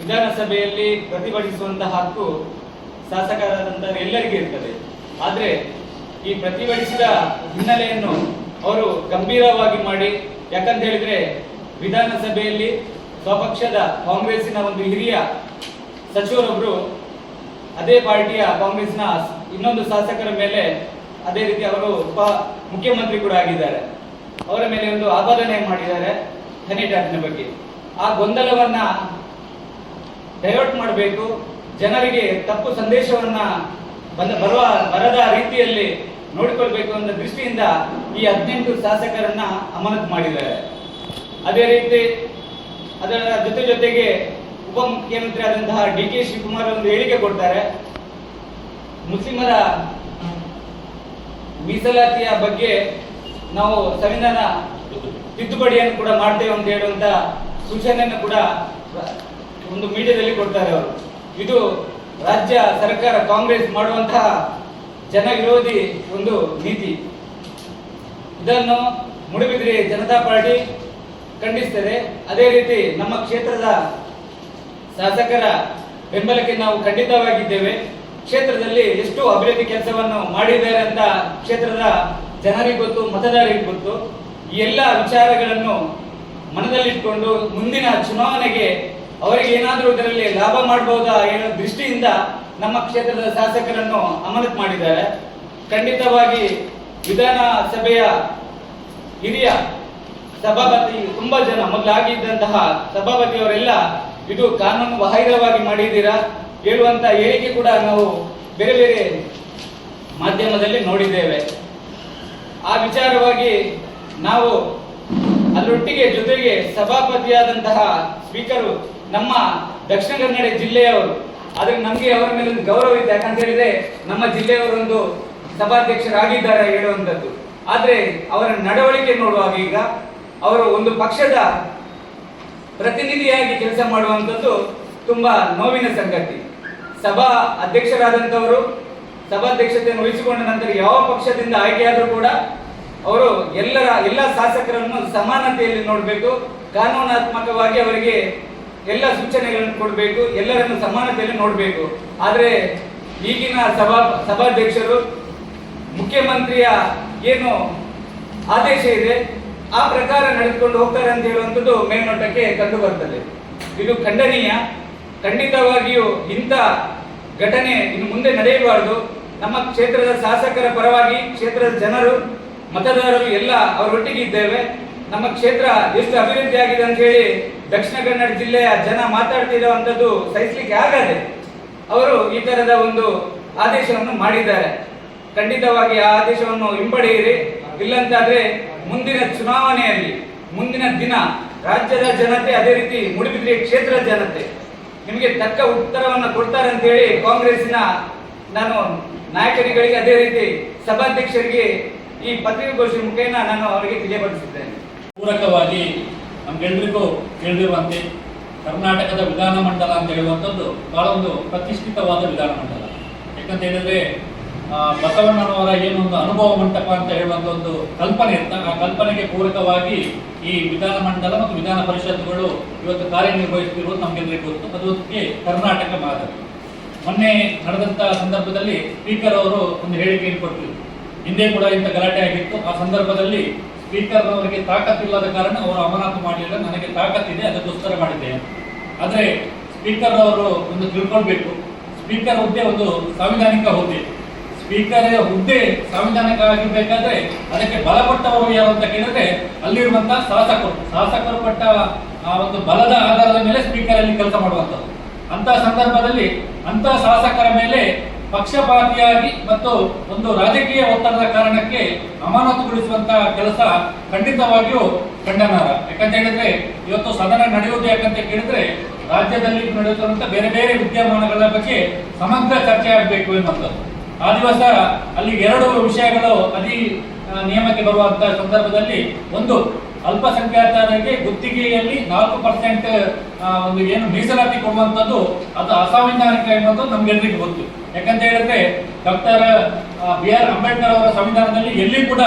ವಿಧಾನಸಭೆಯಲ್ಲಿ ಪ್ರತಿಭಟಿಸುವಂತಹ ಹಕ್ಕು ಶಾಸಕರಾದಂತಹ ಎಲ್ಲರಿಗೂ ಇರ್ತದೆ. ಆದರೆ ಈ ಪ್ರತಿಭಟಿಸಿದ ಹಿನ್ನೆಲೆಯನ್ನು ಅವರು ಗಂಭೀರವಾಗಿ ಮಾಡಿ, ಯಾಕಂತ ಹೇಳಿದ್ರೆ ವಿಧಾನಸಭೆಯಲ್ಲಿ ಸ್ವಪಕ್ಷದ ಕಾಂಗ್ರೆಸ್ಸಿನ ಒಂದು ಹಿರಿಯ ಸಚಿವರೊಬ್ಬರು ಅದೇ ಪಾರ್ಟಿಯ ಕಾಂಗ್ರೆಸ್ನ ಇನ್ನೊಂದು ಶಾಸಕರ ಮೇಲೆ ಅದೇ ರೀತಿ ಅವರು ಉಪ ಮುಖ್ಯಮಂತ್ರಿ ಕೂಡ ಆಗಿದ್ದಾರೆ. ಅವರ ಮೇಲೆ ಒಂದು ಆಪಾದನೆ ಮಾಡಿದ್ದಾರೆ ಹನಿ ಟ್ಯಾಪ್ನ ಬಗ್ಗೆ. ಆ ಗೊಂದಲವನ್ನ ಡೈವರ್ಟ್ ಮಾಡಬೇಕು. ಜನರಿಗೆ ತಪ್ಪು ಸಂದೇಶವನ್ನ ಬಂದ, ಬರುವ, ಬರದ ರೀತಿಯಲ್ಲಿ ನೋಡಿಕೊಳ್ಬೇಕು ಅನ್ನೋ ದೃಷ್ಟಿಯಿಂದ ಈ ಹದಿನೆಂಟು ಶಾಸಕರನ್ನ ಅಮಾನತು ಮಾಡಿದ್ದಾರೆ. ಅದೇ ರೀತಿ ಅದರ ಜೊತೆ ಜೊತೆಗೆ ಉಪಮುಖ್ಯಮಂತ್ರಿ ಆದಂತಹ ಡಿ ಕೆ ಶಿವಕುಮಾರ್ ಒಂದು ಹೇಳಿಕೆ ಕೊಡ್ತಾರೆ. ಮುಸ್ಲಿಮರ ಮೀಸಲಾತಿಯ ಬಗ್ಗೆ ನಾವು ಸಂವಿಧಾನ ತಿದ್ದುಪಡಿಯನ್ನು ಕೂಡ ಮಾಡ್ತೇವೆ ಅಂತ ಹೇಳುವಂತ ಸೂಚನೆಯನ್ನು ಕೂಡ ಒಂದು ಮೀಡಿಯಾದಲ್ಲಿ ಕೊಡ್ತಾರೆ ಅವರು. ಇದು ರಾಜ್ಯ ಸರ್ಕಾರ ಕಾಂಗ್ರೆಸ್ ಮಾಡುವಂತಹ ಜನ ವಿರೋಧಿ ಒಂದು ನೀತಿ. ಇದನ್ನು ಮುಡಿಬಿದ್ರಿ ಜನತಾ ಪಾರ್ಟಿ ಖಂಡಿಸ್ತದೆ. ಅದೇ ರೀತಿ ನಮ್ಮ ಕ್ಷೇತ್ರದ ಶಾಸಕರ ಬೆಂಬಲಕ್ಕೆ ನಾವು ಖಂಡಿತವಾಗಿದ್ದೇವೆ. ಕ್ಷೇತ್ರದಲ್ಲಿ ಎಷ್ಟು ಅಭಿವೃದ್ಧಿ ಕೆಲಸವನ್ನು ಮಾಡಿದ್ದಾರೆ ಅಂತ ಕ್ಷೇತ್ರದ ಜನರಿಗೆ ಗೊತ್ತು, ಮತದಾರರಿಗೆ ಗೊತ್ತು. ಈ ಎಲ್ಲ ವಿಚಾರಗಳನ್ನು ಮನದಲ್ಲಿಟ್ಟುಕೊಂಡು ಮುಂದಿನ ಚುನಾವಣೆಗೆ ಅವರಿಗೆ ಏನಾದರೂ ಇದರಲ್ಲಿ ಲಾಭ ಮಾಡಬಹುದಾ ಏನೋ ದೃಷ್ಟಿಯಿಂದ ನಮ್ಮ ಕ್ಷೇತ್ರದ ಶಾಸಕರನ್ನು ಅಮಾನತ್ ಮಾಡಿದ್ದಾರೆ. ಖಂಡಿತವಾಗಿ ವಿಧಾನಸಭೆಯ ಹಿರಿಯ ಸಭಾಪತಿ ತುಂಬಾ ಜನ, ಮೊದಲಾಗಿದ್ದಂತಹ ಸಭಾಪತಿಯವರೆಲ್ಲ ಇದು ಕಾನೂನು ಬಾಹಿರವಾಗಿ ಮಾಡಿದ್ದೀರಾ ಹೇಳುವಂತ ಹೇಳಿಕೆ ಕೂಡ ನಾವು ಬೇರೆ ಬೇರೆ ಮಾಧ್ಯಮದಲ್ಲಿ ನೋಡಿದ್ದೇವೆ. ಆ ವಿಚಾರವಾಗಿ ನಾವು ಅದರೊಟ್ಟಿಗೆ ಜೊತೆಗೆ ಸಭಾಪತಿಯಾದಂತಹ ಸ್ಪೀಕರು ನಮ್ಮ ದಕ್ಷಿಣ ಕನ್ನಡ ಜಿಲ್ಲೆಯವರು, ಆದ್ರೆ ನಮಗೆ ಅವರ ಮೇಲೆ ಒಂದು ಗೌರವ ಇದೆ. ಯಾಕಂತ ಹೇಳಿದ್ರೆ ನಮ್ಮ ಜಿಲ್ಲೆಯವರೊಂದು ಸಭಾಧ್ಯಕ್ಷರಾಗಿದ್ದಾರೆ ಹೇಳುವಂಥದ್ದು. ಆದರೆ ಅವರ ನಡವಳಿಕೆ ನೋಡುವಾಗ ಈಗ ಅವರು ಒಂದು ಪಕ್ಷದ ಪ್ರತಿನಿಧಿಯಾಗಿ ಕೆಲಸ ಮಾಡುವಂಥದ್ದು ತುಂಬಾ ನೋವಿನ ಸಂಗತಿ. ಸಭಾ ಅಧ್ಯಕ್ಷರಾದಂಥವರು ಸಭಾಧ್ಯಕ್ಷತೆಯನ್ನು ವಹಿಸಿಕೊಂಡ ನಂತರ ಯಾವ ಪಕ್ಷದಿಂದ ಆಯ್ಕೆಯಾದರೂ ಕೂಡ ಅವರು ಎಲ್ಲರ, ಎಲ್ಲ ಶಾಸಕರನ್ನು ಸಮಾನತೆಯಲ್ಲಿ ನೋಡಬೇಕು. ಕಾನೂನಾತ್ಮಕವಾಗಿ ಅವರಿಗೆ ಎಲ್ಲ ಸೂಚನೆಗಳನ್ನು ಕೊಡಬೇಕು, ಎಲ್ಲರನ್ನು ಸಮಾನತೆಯಲ್ಲಿ ನೋಡಬೇಕು. ಆದರೆ ಈಗಿನ ಸಭಾ, ಸಭಾಧ್ಯಕ್ಷರು, ಮುಖ್ಯಮಂತ್ರಿಯ ಏನು ಆದೇಶ ಇದೆ, ಆ ಪ್ರಕಾರ ನಡೆದುಕೊಂಡು ಹೋಗ್ತಾರೆ ಅಂತ ಹೇಳುವಂಥದ್ದು ಮೇಲ್ನೋಟಕ್ಕೆ ಕಂಡು ಬರ್ತದೆ. ಇದು ಖಂಡನೀಯ. ಖಂಡಿತವಾಗಿಯೂ ಇಂಥ ಘಟನೆ ಇನ್ನು ಮುಂದೆ ನಡೆಯಬಾರದು. ನಮ್ಮ ಕ್ಷೇತ್ರದ ಶಾಸಕರ ಪರವಾಗಿ ಕ್ಷೇತ್ರದ ಜನರು, ಮತದಾರರು ಎಲ್ಲ ಅವರೊಟ್ಟಿಗೆ ಇದ್ದೇವೆ. ನಮ್ಮ ಕ್ಷೇತ್ರ ಎಷ್ಟು ಅಭಿವೃದ್ಧಿ ಆಗಿದೆ ಅಂತ ಹೇಳಿ ದಕ್ಷಿಣ ಕನ್ನಡ ಜಿಲ್ಲೆಯ ಜನ ಮಾತಾಡ್ತಿರುವಂತದ್ದು ಸಹಿಸ್ಲಿಕ್ಕೆ ಆಗದೆ ಅವರು ಈ ತರದ ಒಂದು ಆದೇಶವನ್ನು ಮಾಡಿದ್ದಾರೆ. ಖಂಡಿತವಾಗಿ ಆ ಆದೇಶವನ್ನು ಹಿಂಪಡೆಯಿರಿ. ಇಲ್ಲಂತಾದ್ರೆ ಮುಂದಿನ ಚುನಾವಣೆಯಲ್ಲಿ, ಮುಂದಿನ ದಿನ ರಾಜ್ಯದ ಜನತೆ ಅದೇ ರೀತಿ ಮುಡಿಬಿದ್ರೆ ಕ್ಷೇತ್ರ ಜನತೆ ನಿಮಗೆ ತಕ್ಕ ಉತ್ತರವನ್ನು ಕೊಡ್ತಾರೆ ಅಂತ ಹೇಳಿ ಕಾಂಗ್ರೆಸ್ನ ನಾನು ನಾಯಕರಿಗಳಿಗೆ ಅದೇ ರೀತಿ ಸಭಾಧ್ಯಕ್ಷರಿಗೆ ಈ ಪತ್ರಿಕಾಗೋಷ್ಠಿ ಮುಖೇನ ನಾನು ಅವರಿಗೆ ತಿಳಿಯಪಡಿಸಿದ್ದೇನೆ. ಪೂರಕವಾಗಿ ನಮ್ಗೆಲ್ರಿಗೂ ತಿಳಿದಿರುವಂತೆ ಕರ್ನಾಟಕದ ವಿಧಾನ ಮಂಡಲ ಅಂತ ಹೇಳುವಂಥದ್ದು ಬಹಳ ಒಂದು ಪ್ರತಿಷ್ಠಿತವಾದ ವಿಧಾನಮಂಡಲ ಯಾಕಂತ ಹೇಳಿದ್ರೆ ಬಸವಣ್ಣನವರ ಏನೊಂದು ಅನುಭವ ಮಂಟಪ ಅಂತ ಹೇಳುವಂಥ ಒಂದು ಕಲ್ಪನೆ ಇರ್ತ ಆ ಕಲ್ಪನೆಗೆ ಪೂರಕವಾಗಿ ಈ ವಿಧಾನಮಂಡಲ ಮತ್ತು ವಿಧಾನ ಪರಿಷತ್ತುಗಳು ಇವತ್ತು ಕಾರ್ಯನಿರ್ವಹಿಸುತ್ತಿರುವುದು ನಮ್ಗೆಲ್ಲರಿಗೂ ಗೊತ್ತು. ಅದಕ್ಕೆ ಕರ್ನಾಟಕ ಮಾದರಿ. ಮೊನ್ನೆ ನಡೆದಂತ ಸಂದರ್ಭದಲ್ಲಿ ಸ್ಪೀಕರ್ ಅವರು ಒಂದು ಹೇಳಿಕೆಯನ್ನು ಕೊಟ್ಟಿದ್ರು. ಹಿಂದೆ ಕೂಡ ಇಂಥ ಗಲಾಟೆ ಆಗಿತ್ತು. ಆ ಸಂದರ್ಭದಲ್ಲಿ ಸ್ಪೀಕರ್ ಅವರಿಗೆ ತಾಕತ್ತಿಲ್ಲದ ಕಾರಣ ಅವರು ಅಮಾನತು ಮಾಡಲಿಲ್ಲ ನನಗೆ ತಾಕತ್ತಿದೆ, ಅದಕ್ಕೋಸ್ಕರ ಮಾಡಿದ್ದೇನೆ. ಆದರೆ ಸ್ಪೀಕರ್ ಅವರು ಒಂದು ತಿಳ್ಕೊಳ್ಬೇಕು. ಸ್ಪೀಕರ್ ಹುದ್ದೆ ಒಂದು ಸಾಂವಿಧಾನಿಕ ಹುದ್ದೆ. ಸ್ಪೀಕರ್ ಹುದ್ದೆ ಸಾಂವಿಧಾನಿಕ ಆಗಿರ್ಬೇಕಾದ್ರೆ ಅದಕ್ಕೆ ಬಲಪಟ್ಟವರು ಯಾರು ಅಂತ ಕೇಳಿದ್ರೆ ಅಲ್ಲಿರುವಂತಹ ಶಾಸಕರು. ಶಾಸಕರು ಪಟ್ಟ, ಆ, ಒಂದು ಬಲದ ಆಧಾರದ ಮೇಲೆ ಸ್ಪೀಕರ್ ಅಲ್ಲಿ ಕೆಲಸ ಮಾಡುವಂಥದ್ದು. ಅಂತ ಸಂದರ್ಭದಲ್ಲಿ ಅಂತ ಶಾಸಕರ ಮೇಲೆ ಪಕ್ಷಪಾತಿಯಾಗಿ ಮತ್ತು ಒಂದು ರಾಜಕೀಯ ಒತ್ತಡದ ಕಾರಣಕ್ಕೆ ಅಮಾನತುಗೊಳಿಸುವಂತಹ ಕೆಲಸ ಖಂಡಿತವಾಗಿಯೂ ಖಂಡನಾರ ಯಾಕಂತ ಹೇಳಿದ್ರೆ ಇವತ್ತು ಸದನ ನಡೆಯುವುದು ಯಾಕಂತ ಕೇಳಿದ್ರೆ ರಾಜ್ಯದಲ್ಲಿ ನಡೆಯುತ್ತಿರುವಂತಹ ಬೇರೆ ಬೇರೆ ವಿದ್ಯಮಾನಗಳ ಬಗ್ಗೆ ಸಮಗ್ರ ಚರ್ಚೆ ಆಗಬೇಕು ಎನ್ನುವಂಥದ್ದು. ಆ ದಿವಸ ಅಲ್ಲಿ ಎರಡು ವಿಷಯಗಳು ಅದಿ ನಿಯಮಕ್ಕೆ ಬರುವಂತಹ ಸಂದರ್ಭದಲ್ಲಿ ಒಂದು ಅಲ್ಪಸಂಖ್ಯಾತರಿಗೆ ಗುತ್ತಿಗೆಯಲ್ಲಿ ನಾಲ್ಕು ಪರ್ಸೆಂಟ್ ಒಂದು ಏನು ಮೀಸಲಾತಿ ಕೊಡುವಂಥದ್ದು ಅದು ಅಸಾಂವಿಧಾನಿಕ ಎನ್ನುವುದು ನಮ್ಗೆಲ್ಲರಿಗೂ ಗೊತ್ತು. ಯಾಕಂತ ಹೇಳಿದ್ರೆ ಡಾಕ್ಟರ್ ಬಿ ಆರ್ ಅಂಬೇಡ್ಕರ್ ಅವರ ಸಂವಿಧಾನದಲ್ಲಿ ಎಲ್ಲಿ ಕೂಡ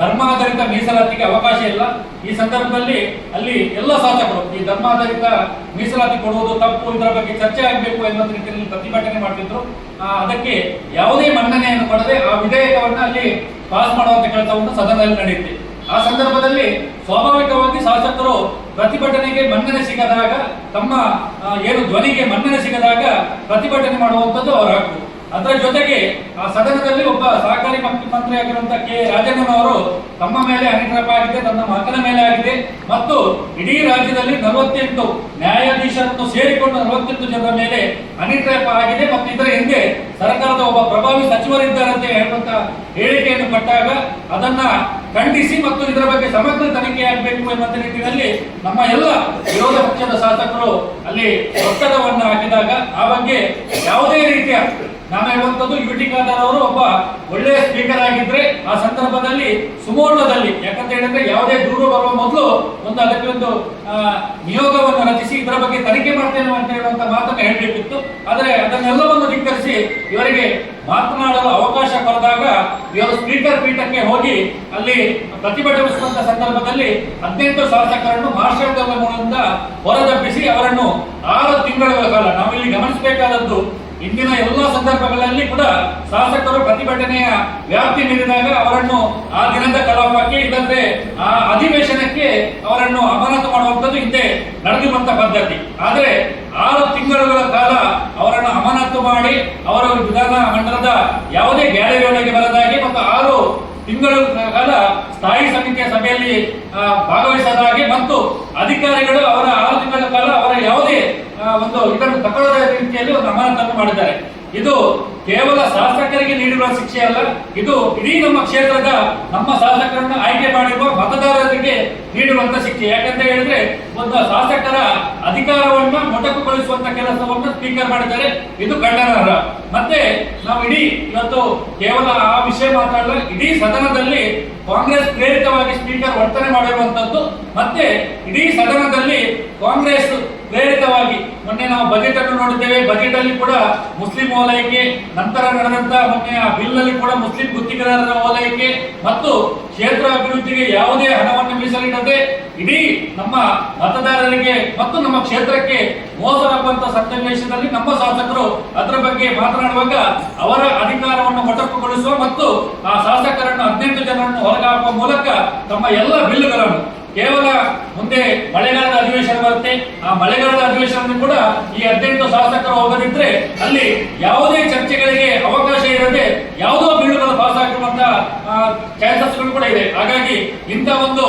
ಧರ್ಮಾಧಾರಿತ ಮೀಸಲಾತಿಗೆ ಅವಕಾಶ ಇಲ್ಲ. ಈ ಸಂದರ್ಭದಲ್ಲಿ ಅಲ್ಲಿ ಎಲ್ಲ ಶಾಸಕರು ಈ ಧರ್ಮಾಧಾರಿತ ಮೀಸಲಾತಿ ಕೊಡುವುದು ತಪ್ಪು, ಇದರ ಬಗ್ಗೆ ಚರ್ಚೆ ಆಗಬೇಕು ಎನ್ನುವ ರೀತಿಯಲ್ಲಿ ಪ್ರತಿಭಟನೆ ಮಾಡ್ತಿದ್ರು. ಅದಕ್ಕೆ ಯಾವುದೇ ಮನ್ನಣೆಯನ್ನು ಪಡೆದೇ ಆ ವಿಧೇಯಕವನ್ನು ಅಲ್ಲಿ ಪಾಸ್ ಮಾಡುವಂತ ಕೆಲಸವನ್ನು ಸದನದಲ್ಲಿ ನಡೆಯುತ್ತೆ. ಆ ಸಂದರ್ಭದಲ್ಲಿ ಸ್ವಾಭಾವಿಕವಾಗಿ ಶಾಸಕರು ಪ್ರತಿಭಟನೆಗೆ ಮನ್ನಣೆ ಸಿಗದಾಗ, ತಮ್ಮ ಏನು ಧ್ವನಿಗೆ ಮನ್ನಣೆ ಸಿಗದಾಗ ಪ್ರತಿಭಟನೆ ಮಾಡುವಂಥದ್ದು ಅವರ ಹಕ್ಕು. ಅದರ ಜೊತೆಗೆ ಆ ಸದನದಲ್ಲಿ ಒಬ್ಬ ಸಹಕಾರಿ ಮಂತ್ರಿ ಆಗಿರುವಂತಹ ಕೆ. ರಾಜಣ್ಣನವರು ತಮ್ಮ ಮೇಲೆ ಅನಿಟ್ರಪ ಆಗಿದೆ ತನ್ನ ಮಗನ ಮೇಲೆ ಆಗಿದೆ. ಮತ್ತು ಇಡೀ ರಾಜ್ಯದಲ್ಲಿ ನಲವತ್ತೆಂಟು ನ್ಯಾಯಾಧೀಶರನ್ನು ಸೇರಿಕೊಂಡು ನಲವತ್ತೆಂಟು ಜನರ ಮೇಲೆ ಅನಿಟ್ರಪ ಆಗಿದೆ. ಮತ್ತು ಇದರ ಹಿಂದೆ ಸರ್ಕಾರದ ಒಬ್ಬ ಪ್ರಭಾವಿ ಸಚಿವರಿದ್ದಾರಂತೆ ಅಂತ ಹೇಳುವಂತ ಹೇಳಿಕೆಯನ್ನು ಕೊಟ್ಟಾಗ ಅದನ್ನ ಖಂಡಿಸಿ ಮತ್ತು ಇದರ ಬಗ್ಗೆ ಸಮಗ್ರ ತನಿಖೆ ಆಗಬೇಕು ಎನ್ನುವಂತ ನಿಟ್ಟಿನಲ್ಲಿ ನಮ್ಮ ಎಲ್ಲ ವಿರೋಧ ಪಕ್ಷದ ಶಾಸಕರು ಅಲ್ಲಿ ಒತ್ತಡವನ್ನು ಹಾಕಿದಾಗ ಆ ಬಗ್ಗೆ ಯಾವುದೇ ರೀತಿಯ ನಾನು ಹೇಳುವಂಥದ್ದು ಯು ಟಿ ಖಾದರ್ ಅವರು ಒಬ್ಬ ಒಳ್ಳೆಯ ಸ್ಪೀಕರ್ ಆಗಿದ್ರೆ ಆ ಸಂದರ್ಭದಲ್ಲಿ ಸುಮೋಲ್ಲದಲ್ಲಿ ಯಾಕಂತ ಹೇಳಿದ್ರೆ ಯಾವುದೇ ದೂರು ಬರುವ ಮೊದಲು ಒಂದು ಅದಕ್ಕೆ ಒಂದು ನಿಯೋಗವನ್ನು ರಚಿಸಿ ಇದರ ಬಗ್ಗೆ ತನಿಖೆ ಮಾಡ್ತೇನೆ ಅಂತ ಹೇಳುವಂತ ಮಾತನ್ನು ಹೇಳಬೇಕಿತ್ತು. ಆದರೆ ಅದನ್ನೆಲ್ಲವನ್ನು ಧಿಕ್ಕರಿಸಿ ಇವರಿಗೆ ಮಾತನಾಡಲು ಅವಕಾಶ ಕೊಡದಾಗ ಇವರು ಸ್ಪೀಕರ್ ಪೀಠಕ್ಕೆ ಹೋಗಿ ಅಲ್ಲಿ ಪ್ರತಿಭಟಿಸುವಂತ ಸಂದರ್ಭದಲ್ಲಿ ಹದಿನೆಂಟು ಶಾಸಕರನ್ನು ಮಾರ್ಷಲ್ ಮೂಲದಿಂದ ಹೊರದಬ್ಬಿಸಿ ಅವರನ್ನು ಆರು ತಿಂಗಳ ಕಾಲ, ನಾವಿಲ್ಲಿ ಗಮನಿಸಬೇಕಾದದ್ದು ಇಂದಿನ ಎಲ್ಲ ಸಂದರ್ಭಗಳಲ್ಲಿ ಕೂಡ ಶಾಸಕರು ಪ್ರತಿಭಟನೆಯ ವ್ಯಾಪ್ತಿ ನೀಡಿದಾಗ ಅವರನ್ನು ಆ ದಿನದ ಕಲಾಪಕ್ಕೆ ಇಲ್ಲಂದ್ರೆ ಆ ಅಧಿವೇಶನಕ್ಕೆ ಅವರನ್ನು ಅಮಾನತು ಮಾಡುವಂಥದ್ದು ಹಿಂದೆ ನಡೆದಿರುವಂತ ಪದ್ಧತಿ. ಆದರೆ ಆರು ತಿಂಗಳುಗಳ ಕಾಲ ಅವರನ್ನು ಅಮಾನತು ಮಾಡಿ ಅವರ ವಿಧಾನ ಮಂಡಲದ ಯಾವುದೇ ಗ್ಯಾಲರಿಯೊಳಗೆ ಬರದಾಗಿ ಮತ್ತು ಆರು ತಿಂಗಳ ಕಾಲ ಸ್ಥಾಯಿ ಸಮಿತಿಯ ಸಭೆಯಲ್ಲಿ ಭಾಗವಹಿಸದಾಗಿ ಮತ್ತು ಅಧಿಕಾರಿಗಳು ಅವರ ಆರು ತಿಂಗಳ ಕಾಲ ಅವರ ಯಾವುದೇ ಒಂದು ಇದನ್ನು ತಗೊಳ್ಳದ ರೀತಿಯಲ್ಲಿ ಒಂದು ಅಮಾನತನ್ನು ಮಾಡಿದ್ದಾರೆ. ಇದು ಕೇವಲ ಶಾಸಕರಿಗೆ ನೀಡಿರುವ ಶಿಕ್ಷೆ ಅಲ್ಲ, ಇದು ಇಡೀ ನಮ್ಮ ಕ್ಷೇತ್ರದ ನಮ್ಮ ಶಾಸಕರನ್ನು ಆಯ್ಕೆ ಮಾಡಿರುವ ಮತದಾರರಿಗೆ ನೀಡುವಂತ ಶಿಕ್ಷೆ. ಯಾಕಂತ ಹೇಳಿದ್ರೆ, ಒಂದು ಶಾಸಕರ ಅಧಿಕಾರವನ್ನು ಮೊಟಕುಗೊಳಿಸುವಂತ ಕೆಲಸವನ್ನು ಸ್ಪೀಕರ್ ಮಾಡಿದ್ದಾರೆ. ಇದು ಖಂಡನಾರ್ಹ ಮತ್ತೆ ನಾವು ಇಡೀ ಇವತ್ತು ಕೇವಲ ಆ ವಿಷಯ ಮಾತಾಡಲ್ಲ ಇಡೀ ಸದನದಲ್ಲಿ ಕಾಂಗ್ರೆಸ್ ಪ್ರೇರಿತವಾಗಿ ಸ್ಪೀಕರ್ ವರ್ತನೆ ಮಾಡಿರುವಂತದ್ದು, ಮತ್ತೆ ಇಡೀ ಸದನದಲ್ಲಿ ಕಾಂಗ್ರೆಸ್ ಪ್ರೇರಿತವಾಗಿ ಮೊನ್ನೆ ನಾವು ಬಜೆಟ್ ಅನ್ನು ನೋಡಿದ್ದೇವೆ. ಬಜೆಟ್ ಅಲ್ಲಿ ಕೂಡ ಮುಸ್ಲಿಂ ವಲಯಕ್ಕೆ ನಂತರ ನಡೆದಂತ ಮೊನ್ನೆ ಆ ಬಿಲ್ ಅಲ್ಲಿ ಕೂಡ ಮುಸ್ಲಿಂ ಗುತ್ತಿಗೆದಾರರ ವಲಯಕ್ಕೆ ಮತ್ತು ಕ್ಷೇತ್ರ ಅಭಿವೃದ್ಧಿಗೆ ಯಾವುದೇ ಹಣವನ್ನು ಮೀಸಲಿಡದೆ ಇಡೀ ನಮ್ಮ ಮತದಾರರಿಗೆ ಮತ್ತು ನಮ್ಮ ಕ್ಷೇತ್ರಕ್ಕೆ ಮೋಸವಾಗುವಂತ ಸನ್ನಿವೇಶದಲ್ಲಿ ನಮ್ಮ ಶಾಸಕರು ಅದರ ಬಗ್ಗೆ ಮಾತನಾಡುವಾಗ ಅವರ ಅಧಿಕಾರವನ್ನು ಮೊಟಕುಗೊಳಿಸುವ ಮತ್ತು ಆ ಶಾಸಕರನ್ನು ಹದಿನೆಂಟು ಜನರನ್ನು ಹೊರಗಾಕುವ ಮೂಲಕ ತಮ್ಮ ಎಲ್ಲ ಬಿಲ್ಗಳನ್ನು ಕೇವಲ ಮುಂದೆ ಮಳೆಗಾಲದ ಅಧಿವೇಶನ ಬರುತ್ತೆ. ಆ ಮಳೆಗಾಲದ ಅಧಿವೇಶನ ಕೂಡ ಈ ಹದಿನೆಂಟು ಶಾಸಕರು ಹೋಗದಿದ್ರೆ ಅಲ್ಲಿ ಯಾವುದೇ ಚರ್ಚೆಗಳಿಗೆ ಅವಕಾಶ ಇರದೆ ಯಾವುದೋ ಬೀಳುಗಳು ಪಾಸ್ ಆಗಿರುವಂತಹ ಚಾನ್ಸಸ್ಗಳು ಕೂಡ ಇದೆ. ಹಾಗಾಗಿ ಇಂಥ ಒಂದು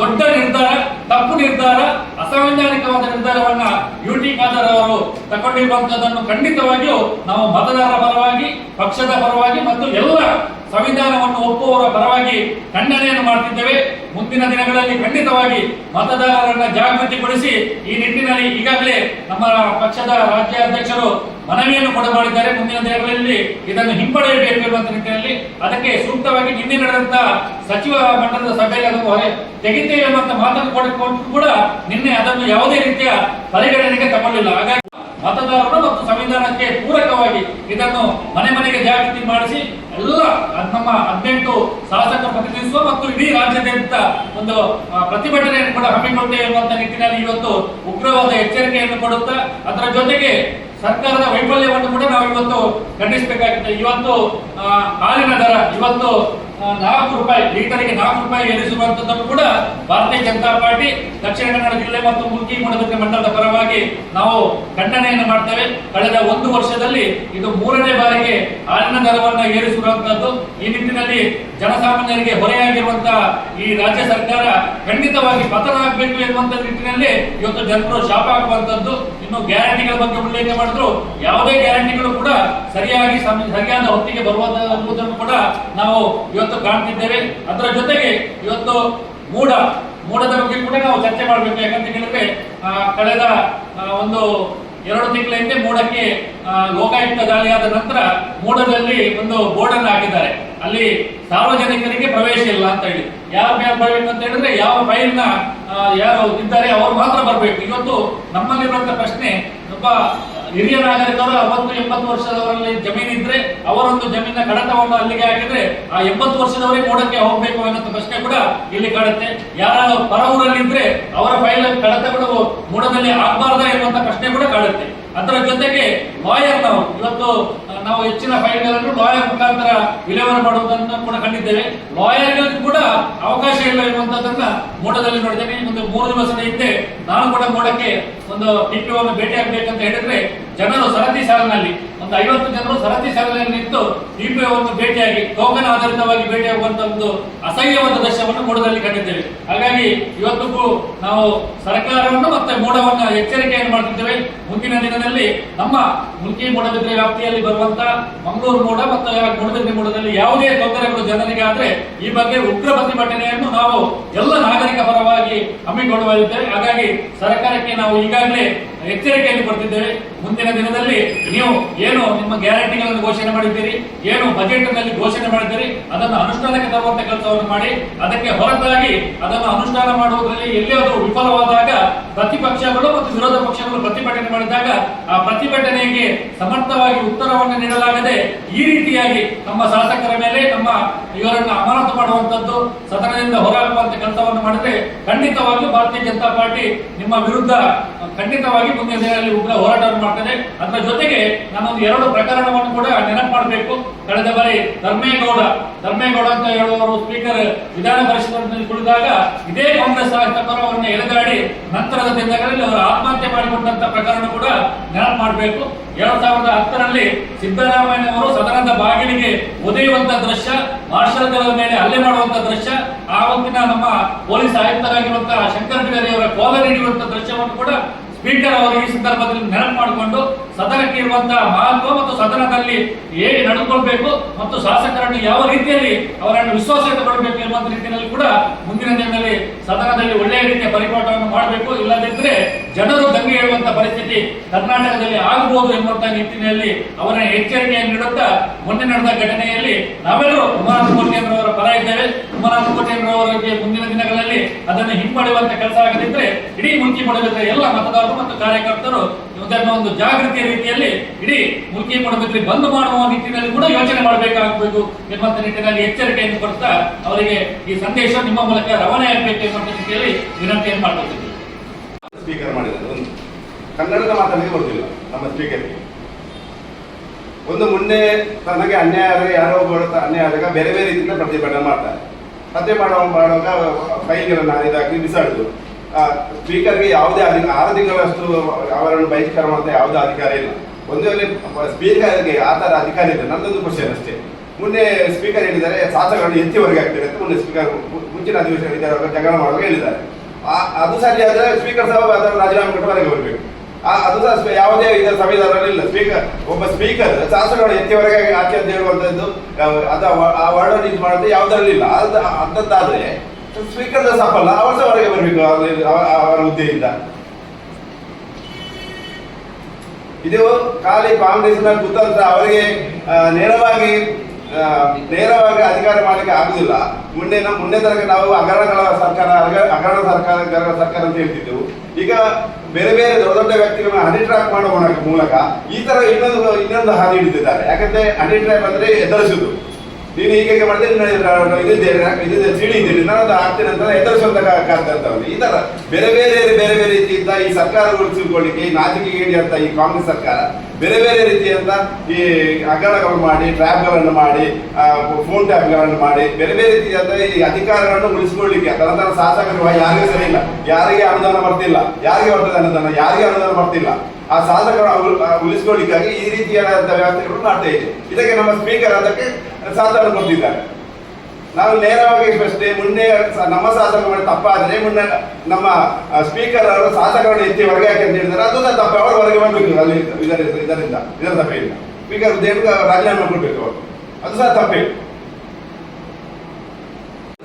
ದೊಡ್ಡ ನಿರ್ಧಾರ, ತಪ್ಪು ನಿರ್ಧಾರ, ಅಸಂವಿಧಾನಿಕವಾದ ನಿರ್ಧಾರವನ್ನ ಯು ಟಿ ಖಾದರ್ ಅವರು ತಗೊಂಡಿರುವಂತದನ್ನು ಖಂಡಿತವಾಗಿಯೂ ನಾವು ಮತದಾರರ ಪರವಾಗಿ, ಪಕ್ಷದ ಪರವಾಗಿ ಮತ್ತು ಎಲ್ಲ ಸಂವಿಧಾನವನ್ನು ಒಪ್ಪುವವರ ಪರವಾಗಿ ಖಂಡನೆಯನ್ನು ಮಾಡ್ತಿದ್ದೇವೆ. ಮುಂದಿನ ದಿನಗಳಲ್ಲಿ ಖಂಡಿತವಾಗಿ ಮತದಾರರನ್ನ ಜಾಗೃತಿಗೊಳಿಸಿ ಈ ನಿಟ್ಟಿನಲ್ಲಿ ಈಗಾಗಲೇ ನಮ್ಮ ಪಕ್ಷದ ರಾಜ್ಯ ಅಧ್ಯಕ್ಷರು ಮನವಿಯನ್ನು ಕೂಡ ಮಾಡಿದ್ದಾರೆ. ಮುಂದಿನ ದಿನಗಳಲ್ಲಿ ಇದನ್ನು ಹಿಂಪಡೆಯಬೇಕು ನಿಟ್ಟಿನಲ್ಲಿ ಅದಕ್ಕೆ ಸೂಕ್ತವಾಗಿ ನಿನ್ನೆ ನಡೆದಂತ ಸಚಿವ ಮಟ್ಟದ ಸಭೆಯಲ್ಲಿ ಹೊರೆ ತೆಗಿತೇವೆ ಎಂಬಂತ ಮಾತನ್ನು ಕೊಟ್ಟು ಕೂಡ ನಿನ್ನೆ ಅದನ್ನು ಯಾವುದೇ ರೀತಿಯ ಪರಿಗಣನೆಗೆ ತಗೊಳ್ಳಿಲ್ಲ. ಹಾಗಾಗಿ ಮತದಾರರು ಮತ್ತು ಸಂವಿಧಾನಕ್ಕೆ ಪೂರಕವಾಗಿ ಇದನ್ನು ಮನೆ ಮನೆಗೆ ಜಾಗೃತಿ ಮಾಡಿಸಿ ಎಲ್ಲ ನಮ್ಮ ಹದಿನೆಂಟು ಶಾಸಕ ಪ್ರತಿನಿಧಿಸುವ ಮತ್ತು ಇಡೀ ರಾಜ್ಯಾದ್ಯಂತ ಒಂದು ಪ್ರತಿಭಟನೆಯನ್ನು ಕೂಡ ಹಮ್ಮಿಕೊಳ್ತೇವೆ ಎನ್ನುವಂತ ನಿಟ್ಟಿನಲ್ಲಿ ಇವತ್ತು ಉಗ್ರವಾದ ಎಚ್ಚರಿಕೆಯನ್ನು ಕೊಡುತ್ತಾ ಅದರ ಜೊತೆಗೆ ಸರ್ಕಾರದ ವೈಫಲ್ಯವನ್ನು ಕೂಡ ನಾವು ಇವತ್ತು ಖಂಡಿಸಬೇಕಾಗಿದೆ. ಇವತ್ತು ಹಾಲಿನ ದರ ಇವತ್ತು ನಾಲ್ಕು ರೂಪಾಯಿ, ಲೀಟರ್ಗೆ ನಾಲ್ಕು ರೂಪಾಯಿ ಏರಿಸುವಂತದ್ದು ಕೂಡ ಭಾರತೀಯ ಜನತಾ ಪಾರ್ಟಿ, ದಕ್ಷಿಣ ಕನ್ನಡ ಜಿಲ್ಲೆ ಮತ್ತು ಮುಲ್ಕಿ ಮೂಡಬಿದ್ರೆ ಮಂಡಲದ ಪರವಾಗಿ ನಾವು ಖಂಡನೆಯನ್ನು ಮಾಡ್ತೇವೆ. ಕಳೆದ ಒಂದು ವರ್ಷದಲ್ಲಿ ಇದು ಮೂರನೇ ಬಾರಿಗೆ ಹಾಲಿನ ದರವನ್ನು ಏರಿಸಿರುವಂತಹದ್ದು ಈ ನಿಟ್ಟಿನಲ್ಲಿ ಜನಸಾಮಾನ್ಯರಿಗೆ ಹೊರೆಯಾಗಿರುವಂತಹ ಈ ರಾಜ್ಯ ಸರ್ಕಾರ ಖಂಡಿತವಾಗಿ ಪತನ ಆಗಬೇಕು ಎನ್ನುವಂತ ನಿಟ್ಟಿನಲ್ಲಿ ಇವತ್ತು ಜನರು ಶಾಪ ಹಾಕುವಂತದ್ದು ಇನ್ನು ಗ್ಯಾರಂಟಿಗಳ ಬಗ್ಗೆ ಉಲ್ಲೇಖ ಮಾಡಿದ್ರು. ಯಾವುದೇ ಗ್ಯಾರಂಟಿಗಳು ಕೂಡ ಸರಿಯಾಗಿ ಸರಿಯಾದ ಹೊತ್ತಿಗೆ ಬರುವುದನ್ನು ಕೂಡ ನಾವು ಇವತ್ತು ಕಾಣ್ತಿದ್ದೇವೆ. ಅದರ ಜೊತೆಗೆ ಇವತ್ತು ಮೂಡ ಮೂಡದ ಬಗ್ಗೆ ಕೂಡ ನಾವು ಚರ್ಚೆ ಮಾಡಬೇಕು. ಯಾಕಂತ ಹೇಳಿದ್ರೆ ಕಳೆದ ಒಂದು ಎರಡು ತಿಂಗಳ ಹಿಂದೆ ಮೂಡಕ್ಕೆ ಲೋಕಾಯುಕ್ತ ದಾಳಿಯಾದ ನಂತರ ಮೂಡದಲ್ಲಿ ಒಂದು ಬೋರ್ಡ್ ಅನ್ನು ಹಾಕಿದ್ದಾರೆ. ಅಲ್ಲಿ ಸಾರ್ವಜನಿಕರಿಗೆ ಪ್ರವೇಶ ಇಲ್ಲ ಅಂತ ಹೇಳಿ. ಯಾರು ಬರಬೇಕು ಅಂತ ಹೇಳಿದ್ರೆ ಯಾವ ಫೈಲ್ನ ಯಾರು ಇದ್ದಾರೆ, ಅವರು ಮಾತ್ರ ಬರಬೇಕು. ಇವತ್ತು ನಮ್ಮಲ್ಲಿರುವಂತ ಪ್ರಶ್ನೆ ಒಬ್ಬ ಹಿರಿಯ ನಾಗರಿಕರು ಅರವತ್ತು ಎಂಬತ್ತು ವರ್ಷದವರಲ್ಲಿ ಜಮೀನು ಇದ್ರೆ ಅವರೊಂದು ಜಮೀನಿನ ಕಡತವನ್ನು ಅಲ್ಲಿಗೆ ಹಾಕಿದ್ರೆ ಆ ಎಂಬತ್ತು ವರ್ಷದವರೇ ಮೋಡಕ್ಕೆ ಹೋಗ್ಬೇಕು ಅನ್ನೋ ಪ್ರಶ್ನೆ ಕೂಡ ಇಲ್ಲಿ ಕಾಡುತ್ತೆ. ಯಾರು ಪರ ಊರಲ್ಲಿದ್ರೆ ಅವರ ಫೈಲ್ ಕಡತಗಳು ಮೂಡದಲ್ಲಿ ಆಗ್ಬಾರ್ದ ಎನ್ನುವಂತ ಪ್ರಶ್ನೆ ಕೂಡ ಕಾಡುತ್ತೆ. ಅದರ ಜೊತೆಗೆ ಲಾಯರ್ ನಾವು. ಇವತ್ತು ನಾವು ಹೆಚ್ಚಿನ ಫೈಲ್ಗಳನ್ನು ಲಾಯರ್ ಮುಖಾಂತರ ವಿಲೇವಾರಿ ಮಾಡುವುದನ್ನು ಕೂಡ ಕಂಡಿದ್ದೇವೆ. ಲಾಯರ್ಗಳಿಗೂ ಕೂಡ ಅವಕಾಶ ಇಲ್ಲ ಎನ್ನುವಂಥದ್ದನ್ನ ಮೋಡದಲ್ಲಿ ನೋಡಿದ್ದೇನೆ ಒಂದು ಮೂರು ದಿವಸದ ಹಿಂದೆ ನಾನು ಕೂಡ ಮೋಡಕ್ಕೆ ಒಂದು ಡಿಪಿಒವನ್ನು ಭೇಟಿ ಆಗ್ಬೇಕಂತ ಹೇಳಿದ್ರೆ ಜನರು ಸರತಿ ಸಾಲಿನಲ್ಲಿ ಒಂದು ಐವತ್ತು ಜನರು ಸರತಿ ಸಾಲಿನಲ್ಲಿ ನಿಂತು ಡಿಪಿಒವನ್ನು ಭೇಟಿಯಾಗಿ ಟೋಕನ್ ಆಧಾರಿತವಾಗಿ ಭೇಟಿಯಾಗುವಂತ ಒಂದು ಅಸಹ್ಯವಾದ ದೃಶ್ಯವನ್ನು ಮೂಡದಲ್ಲಿ ಕಂಡಿದ್ದೇವೆ. ಹಾಗಾಗಿ ಇವತ್ತಿಗೂ ನಾವು ಸರ್ಕಾರವನ್ನು ಮತ್ತೆ ಮೋಡವನ್ನು ಎಚ್ಚರಿಕೆಯನ್ನು ಮಾಡುತ್ತಿದ್ದೇವೆ ಮುಂದಿನ ದಿನದಲ್ಲಿ ನಮ್ಮ ಮುಲ್ಕಿ ಮೂಡಬಿದ್ರೆ ವ್ಯಾಪ್ತಿಯಲ್ಲಿ ಬರುವಂತ ಮಂಗಳೂರು ಮೋಡ ಮತ್ತು ಮೂಡಬಿದ್ರೆ ಮೂಡದಲ್ಲಿ ಯಾವುದೇ ತೊಂದರೆಗಳು ಜನರಿಗೆ ಆದ್ರೆ ಈ ಬಗ್ಗೆ ಉಗ್ರ ಪ್ರತಿಭಟನೆಯನ್ನು ನಾವು ಎಲ್ಲ ನಾಗರಿಕ ಪರವಾಗಿ ಹಮ್ಮಿಕೊಳ್ಳುವ ಹಾಗಾಗಿ ಸರ್ಕಾರಕ್ಕೆ ನಾವು ಈಗಾಗಲೇ ಎಚ್ಚರಿಕೆಯನ್ನು ಕೊಡ್ತಿದ್ದೇವೆ ಮುಂದಿನ ದಿನದಲ್ಲಿ ನೀವು ಏನು ನಿಮ್ಮ ಗ್ಯಾರಂಟಿಗಳನ್ನು ಘೋಷಣೆ ಮಾಡಿದ್ದೀರಿ, ಏನು ಬಜೆಟ್ನಲ್ಲಿ ಘೋಷಣೆ ಮಾಡಿದ್ದೀರಿ, ಅದನ್ನು ಅನುಷ್ಠಾನಕ್ಕೆ ತರುವಂತ ಕೆಲಸವನ್ನು ಮಾಡಿ, ಅದಕ್ಕೆ ಹೊರತಾಗಿ ಅದನ್ನು ಅನುಷ್ಠಾನ ಮಾಡುವುದರಲ್ಲಿ ಎಲ್ಲಿಯಾದರೂ ವಿಫಲವಾದಾಗ ಪ್ರತಿಪಕ್ಷಗಳು ಮತ್ತು ವಿರೋಧ ಪಕ್ಷಗಳು ಪ್ರತಿಭಟನೆ ಮಾಡಿದಾಗ ಆ ಪ್ರತಿಭಟನೆಗೆ ಸಮರ್ಥವಾಗಿ ಉತ್ತರವನ್ನು ನೀಡಲಾಗದೆ ಈ ರೀತಿಯಾಗಿ ನಮ್ಮ ಶಾಸಕರ ಮೇಲೆ ನಮ್ಮ ಇವರನ್ನು ಅಮಾನತು ಮಾಡುವಂತದ್ದು, ಸದನದಿಂದ ಹೊರಹಾಕುವಂತ ಕೆಲಸವನ್ನು ಮಾಡಿದ್ರೆ ಖಂಡಿತವಾಗಿಯೂ ಭಾರತೀಯ ಜನತಾ ಪಾರ್ಟಿ ನಿಮ್ಮ ವಿರುದ್ಧ ಖಂಡಿತವಾಗಿ ಮುಂದಿನ ದಿನಗಳಲ್ಲಿ ಉಗ್ರ ಹೋರಾಟವನ್ನು ಮಾಡ್ತದೆ ಅದರ ಜೊತೆಗೆ ನಾನೊಂದು ಎರಡು ಪ್ರಕರಣವನ್ನು ಕೂಡ ನೆನಪು ಮಾಡಬೇಕು. ಕಳೆದ ಬಾರಿ ಧರ್ಮೇಗೌಡ ಧರ್ಮೇಗೌಡ ಅಂತ ಹೇಳುವವರು ಸ್ಪೀಕರ್ ವಿಧಾನ ಪರಿಷತ್ನಲ್ಲಿ ಕುಳಿದಾಗ ಇದೇ ಕಾಂಗ್ರೆಸ್ ಶಾಸಕರು ಅವರನ್ನು ಎಳೆದಾಡಿ ನಂತರದ ದಿನಗಳಲ್ಲಿ ಅವರು ಆತ್ಮಹತ್ಯೆ ಮಾಡಿಕೊಂಡಂತ ಪ್ರಕರಣ ಕೂಡ ನೆನಪು ಮಾಡಬೇಕು. ಎರಡ್ ಸಾವಿರದ ಹತ್ತರಲ್ಲಿ ಸಿದ್ದರಾಮಯ್ಯ ಅವರು ಸದನದ ಬಾಗಿಲಿಗೆ ಒದೆಯುವಂತ ದೃಶ್ಯ ಮಾರ್ಷಲ್ಗಳ ಮೇಲೆ ಹಲ್ಲೆ ಮಾಡುವಂತ ದೃಶ್ಯ, ಆ ನಮ್ಮ ಪೊಲೀಸ್ ಆಯುಕ್ತರಾಗಿರುವಂತಹ ಶಂಕರ್ ಬಿಡಾರಿ ಅವರ ಕೋಲ ನೀಡುವಂತ ದೃಶ್ಯವನ್ನು ಕೂಡ ಸ್ಪೀಕರ್ ಅವರು ಈ ಸಂದರ್ಭದಲ್ಲಿ ನೆನಪು ಮಾಡಿಕೊಂಡು ಸದನಕ್ಕೆ ಇರುವಂತಹ ಮಹತ್ವ ಮತ್ತು ಸದನದಲ್ಲಿ ಹೇಗೆ ನಡೆದುಕೊಳ್ಬೇಕು ಮತ್ತು ಶಾಸಕರನ್ನು ಯಾವ ರೀತಿಯಲ್ಲಿ ಅವರನ್ನು ವಿಶ್ವಾಸ ಇಟ್ಟುಕೊಳ್ಬೇಕು ಎಂಬ ರೀತಿಯಲ್ಲಿ ಕೂಡ ಮುಂದಿನ ದಿನದಲ್ಲಿ ಸದನದಲ್ಲಿ ಒಳ್ಳೆಯ ರೀತಿಯ ಪರಿಪಾಠವನ್ನು ಮಾಡಬೇಕು. ಇಲ್ಲದಿದ್ದರೆ ಜನರು ದಂಗೆ ಹೇಳುವಂತಹ ಪರಿಸ್ಥಿತಿ ಕರ್ನಾಟಕದಲ್ಲಿ ಆಗಬಹುದು ಎಂಬಂತಹ ನಿಟ್ಟಿನಲ್ಲಿ ಅವರ ಎಚ್ಚರಿಕೆಯನ್ನು ನೀಡುತ್ತಾ ಮೊನ್ನೆ ನಡೆದ ಘಟನೆಯಲ್ಲಿ ನಾವೆಲ್ಲರೂ ಉಮಾನಾಥ ಅವರ ಪರ ಇದ್ದೇವೆ. ಉಮಾನಾಥ ಅವರಿಗೆ ಮುಂದಿನ ದಿನಗಳಲ್ಲಿ ಅದನ್ನು ಹಿಂಪಡೆಯುವಂತ ಕೆಲಸ ಆಗದಿದ್ರೆ ಇಡೀ ಮುಲ್ಕಿ ಮಾಡಬೇಕಿದ್ರೆ ಎಲ್ಲ ಮತದಾರರು ಮತ್ತು ಕಾರ್ಯಕರ್ತರು ಇದನ್ನು ಒಂದು ಜಾಗೃತಿಯ ರೀತಿಯಲ್ಲಿ ಇಡೀ ಮುಲ್ಕಿ ಮಾಡಬೇಕಿದ್ರೆ ಬಂದ್ ಮಾಡುವ ನಿಟ್ಟಿನಲ್ಲಿ ಕೂಡ ಯೋಚನೆ ಮಾಡಬೇಕಾಗಬೇಕು ಎಂಬಂತ ನಿಟ್ಟಿನಲ್ಲಿ ಎಚ್ಚರಿಕೆಯನ್ನು ಕೊಡ್ತಾ ಅವರಿಗೆ ಈ ಸಂದೇಶ ನಿಮ್ಮ ಮೂಲಕ ರವಾನೆ ಆಗಬೇಕು ಎಂಬಂತ ರೀತಿಯಲ್ಲಿ ವಿನಂತಿಯನ್ನು ಮಾಡಬೇಕು ಸ್ಪೀಕರ್ ಮಾಡಿದ್ದಾರೆ. ಕನ್ನಡದ ಮಾತಾಡಲಿಕ್ಕೆ ಬರುತ್ತಿಲ್ಲ ನಮ್ಮ ಸ್ಪೀಕರ್. ಒಂದು ಮೊನ್ನೆ ತನಗೆ ಅನ್ಯಾಯ ಯಾರೋ ಬರುತ್ತಾ ಅನ್ಯಾಯ ಆದಾಗ ಬೇರೆ ಬೇರೆ ರೀತಿಯಿಂದ ಪ್ರತಿಭಟನೆ ಮಾಡ್ತಾರೆ. ಪ್ರತಿಭಟನೆ ಮಾಡುವಾಗ ಫೈಲ್ಗಳನ್ನು ನಾನು ಬಿಸಾಡಿದ್ರು ಆ, ಸ್ಪೀಕರ್ಗೆ ಯಾವುದೇ ಅಧಿ ಆರು ತಿಂಗಳಷ್ಟು ಅವರನ್ನು ಬಹಿಷ್ಕಾರ ಮಾಡುವಂತ ಯಾವುದೇ ಅಧಿಕಾರ ಇಲ್ಲ. ಒಂದು ವೇಳೆ ಸ್ಪೀಕರ್ಗೆ ಆ ಥರ ಅಧಿಕಾರ ಇದೆ. ನಂದೊಂದು ಕ್ವಶನ್ ಅಷ್ಟೇ. ಮೊನ್ನೆ ಸ್ಪೀಕರ್ ಹೇಳಿದ್ದಾರೆ ಶಾಸಕರನ್ನು ಹೆಚ್ಚುವರೆಗೆ ಆಗ್ತಾರೆ ಅಂತ ಮೊನ್ನೆ ಸ್ಪೀಕರ್ ಮುಂಚಿನ ಅಧಿವೇಶನ ಜಗಳ ಮಾಡುವಾಗ ಹೇಳಿದ್ದಾರೆ. ಅದು ಸರಿ ಆದರೆ ಸ್ಪೀಕರ್ ಸಹ ಅದನ್ನು ರಾಜೀನಾಮೆ ಕೊಟ್ಟು ಹೊರಗೆ ಬರಬೇಕು. ಅದು ಸಹ ಯಾವುದೇ ಇದರ ಸಂವಿಧಾನದಲ್ಲಿ ಸ್ಪೀಕರ್, ಒಬ್ಬ ಸ್ಪೀಕರ್, ಶಾಸಕರು ಎತ್ತಿವರೆಗೆ ಆಚೆ ಅಂತ ಹೇಳುವಂತದ್ದು ಯಾವ- ಅದು ಆ- ವರ್ಡ್ ಯೂಸ್ ಮಾಡೋದು ಯಾವುದರಲ್ಲಿ ಇಲ್ಲ. ಅಂತದ್ದಾದ್ರೆ ಸ್ಪೀಕರ್ ಸಫಲ ಅವರು ಹೊರಗೆ ಬರಬೇಕು, ಅವರ ಹುದ್ದೆಯಿಂದ ಇದು ಖಾಲಿ ಕಾಂಗ್ರೆಸ್ನ ಕುತಂತ್ರ ಅವರಿಗೆ ನೇರವಾಗಿ ನೇರವಾಗಿ ಅಧಿಕಾರ ಮಾಡಲಿಕ್ಕೆ ಆಗುದಿಲ್ಲ. ಮುಂದೆ ಮುಂದೆ ತನಕ ನಾವು ಹಗರಣಗಳ ಸರ್ಕಾರ ಹಗ- ಹಗರಣ ಸರ್ಕಾರ ಸರ್ಕಾರ ಅಂತ ಹೇಳ್ತಿದ್ದೆವು. ಈಗ ಬೇರೆ ಬೇರೆ ದೊಡ್ಡ ದೊಡ್ಡ ವ್ಯಕ್ತಿಗಳನ್ನ ಹನಿ ಟ್ರ್ಯಾಪ್ ಮಾಡುವ ಮೂಲಕ- ಈ ತರ ಇನ್ನೊಂದು ಇನ್ನೊಂದು ಹಾದಿ ಹಿಡಿದಿದ್ದಾರೆ. ಯಾಕಂದ್ರೆ ಹನಿ ಟ್ರ್ಯಾಪ್ ಅಂದ್ರೆ ಎದುರಿಸುದು ನೀನು ಹೀಗೆ ಮಾಡಿದ್ರೆ ಎದುರು ಇದಿದೆ ಇದ್ದೀನಿ ನಾನು ಅದು ಆಗ್ತೇನೆ ಅಂತ ಎದುರಿಸುವಂತ ಕಾರ್ತಂತವ್ರು ಈ ತರ ಬೇರೆ ಬೇರೆ ಬೇರೆ ಬೇರೆ ರೀತಿಯಿಂದ ಈ ಸರ್ಕಾರ ತಿಳ್ಕೊಳ್ಳಿಕ್ಕೆ ಈ ನಾಚಿಕೆಗೆ ಅಂತ ಈ ಕಾಂಗ್ರೆಸ್ ಸರ್ಕಾರ ಬೇರೆ ಬೇರೆ ರೀತಿಯಂತ ಈ ಹಗರಣಗಳು ಮಾಡಿ ಟ್ರ್ಯಾಪ್ಗಳನ್ನು ಮಾಡಿ ಫೋನ್ ಟ್ಯಾಪ್ಗಳನ್ನು ಮಾಡಿ, ಬೇರೆ ಬೇರೆ ರೀತಿಯಾದ ಈ ಅಧಿಕಾರಗಳನ್ನು ಉಳಿಸಿಕೊಳ್ಳಿಕ್ಕೆ ತನ್ನ ಶಾಸಕರು ಯಾರಿಗೂ ಸರಿ ಇಲ್ಲ. ಯಾರಿಗೆ ಅನುದಾನ ಬರ್ತಿಲ್ಲ. ಯಾರಿಗೆ ಬರ್ತದೆ ಅನುದಾನ? ಯಾರಿಗೆ ಅನುದಾನ ಬರ್ತಿಲ್ಲ. ಆ ಸಾಧಕರು ಉಳಿಸಿಕೊಳ್ಳಿಕ್ಕಾಗಿ ಈ ರೀತಿಯಾದಂಥ ವ್ಯವಸ್ಥೆಗಳು ಮಾಡ್ತಾ ಇದೆ. ಇದಕ್ಕೆ ನಮ್ಮ ಸ್ಪೀಕರ್ ಅದಕ್ಕೆ ಸಾಧನ ಕೊಟ್ಟಿದ್ದಾರೆ ನಾವು ನೇರವಾಗಿ ಪ್ರಶ್ನೆ ಮುಂದೆ ನಮ್ಮ ಸಾಧಕ ಮಾಡಿ ತಪ್ಪಾದ್ರೆ ಮುನ್ನ ನಮ್ಮ ಸ್ಪೀಕರ್ ಅವರು ಸಾಧಕರನ್ನು ಹೊರಗೆ ಹಾಕಿ ಅಂತ ಹೇಳಿದ್ದಾರೆ ಅದು ತಪ್ಪು. ಅವರು ಹೊರಗೆ ಬಂದ್ಬಿಟ್ಟು ಅಲ್ಲಿ ಇದರಿಂದ ಇದರಿಂದ ವಿಧಾನಸಭೆಯಿಂದ ಸ್ಪೀಕರ್ ದೇವರು ರಾಜೀನಾಮೆ ಕೊಡಬೇಕು ಅವರು. ಅದು ಸಹ ತಪ್ಪೇ.